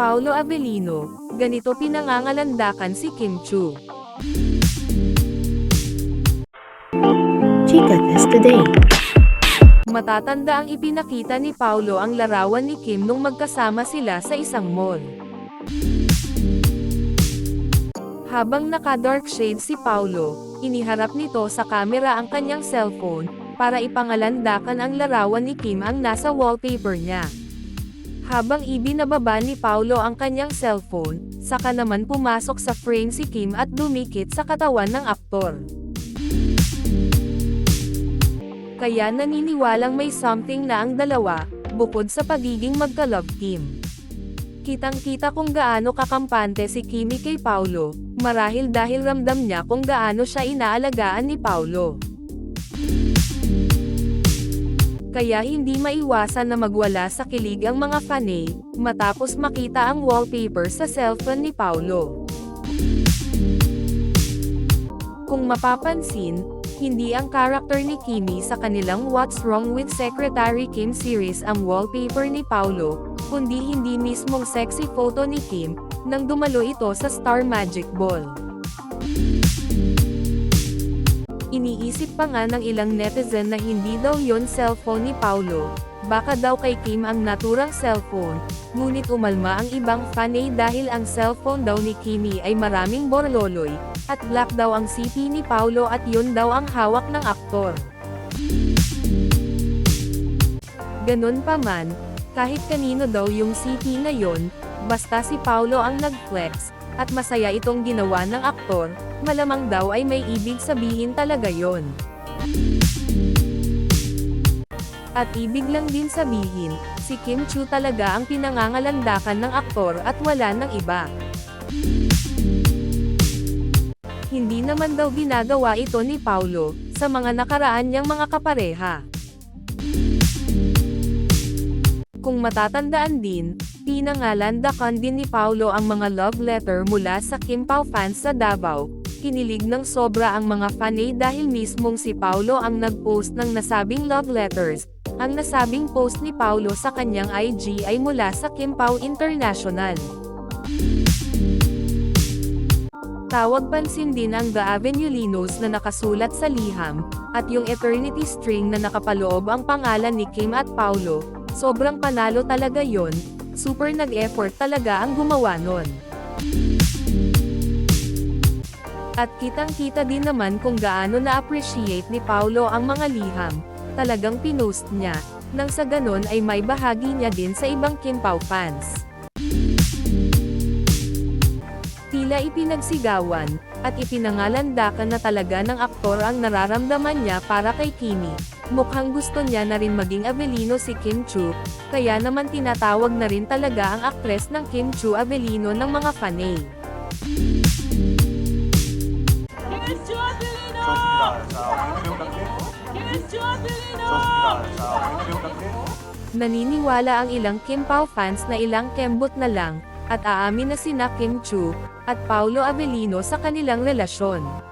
Paolo Avellino, ganito pinangangalandakan si Kim Chu. Chica Test Today. Matatanda ang ipinakita ni Paulo ang larawan ni Kim nung magkasama sila sa isang mall. Habang naka-dark shade si Paulo, iniharap nito sa kamera ang kanyang cellphone, para ipangalandakan ang larawan ni Kim ang nasa wallpaper niya. Habang ibinababa ni Paulo ang kanyang cellphone, saka naman pumasok sa frame si Kim at dumikit sa katawan ng aktor. Kaya naniniwalang may something na ang dalawa, bukod sa pagiging magka-love team. Kitang-kita kung gaano kakampante si Kimi kay Paulo, marahil dahil ramdam niya kung gaano siya inaalagaan ni Paulo. Kaya hindi maiwasan na magwala sa kilig ang mga fanay, matapos makita ang wallpaper sa cellphone ni Paulo. Kung mapapansin, hindi ang karakter ni Kimi sa kanilang What's Wrong with Secretary Kim series ang wallpaper ni Paulo, kundi hindi mismong sexy photo ni Kim, nang dumalo ito sa Star Magic Ball. Iniisip pa nga ng ilang netizen na hindi daw yon cellphone ni Paulo, baka daw kay Kim ang naturang cellphone, ngunit umalma ang ibang fanay dahil ang cellphone daw ni Kimi ay maraming borloloy, at black daw ang CP ni Paulo at yun daw ang hawak ng aktor. Ganun pa man, kahit kanino daw yung CP na yon, basta si Paulo ang nag-flex, at masaya itong ginawa ng aktor, malamang daw ay may ibig sabihin talaga yon. At ibig lang din sabihin, si Kim Chu talaga ang pinangangalandakan ng aktor at wala ng iba. Hindi naman daw ginagawa ito ni Paulo, sa mga nakaraan niyang mga kapareha. Kung matatandaan din, pinangalandakan din ni Paulo ang mga love letter mula sa Kim Pao fans sa Davao. Kinilig ng sobra ang mga fanay dahil mismong si Paulo ang nag-post ng nasabing love letters. Ang nasabing post ni Paulo sa kanyang IG ay mula sa Kim Pao International. Tawag pansin din ang The Avenue Linos na nakasulat sa liham, at yung eternity string na nakapaloob ang pangalan ni Kim at Paulo, sobrang panalo talaga yon, super nag-effort talaga ang gumawa nun. At kitang-kita din naman kung gaano na-appreciate ni Paulo ang mga liham, talagang pinost niya, nang sa ganon ay may bahagi niya din sa ibang Kim Pao fans. Tila ipinagsigawan, at ipinangalandakan na talaga ng aktor ang nararamdaman niya para kay Kimi. Mukhang gusto niya na rin maging Abelino si Kim Chu, kaya naman tinatawag na rin talaga ang aktres ng Kim Chu Abelino ng mga fanay. Kim Chu Abelino! Kim Chu Abelino! Naniniwala ang ilang Kim Pao fans na ilang kembot na lang, at aamin na sina Kim Chu, at Paulo Abelino sa kanilang relasyon.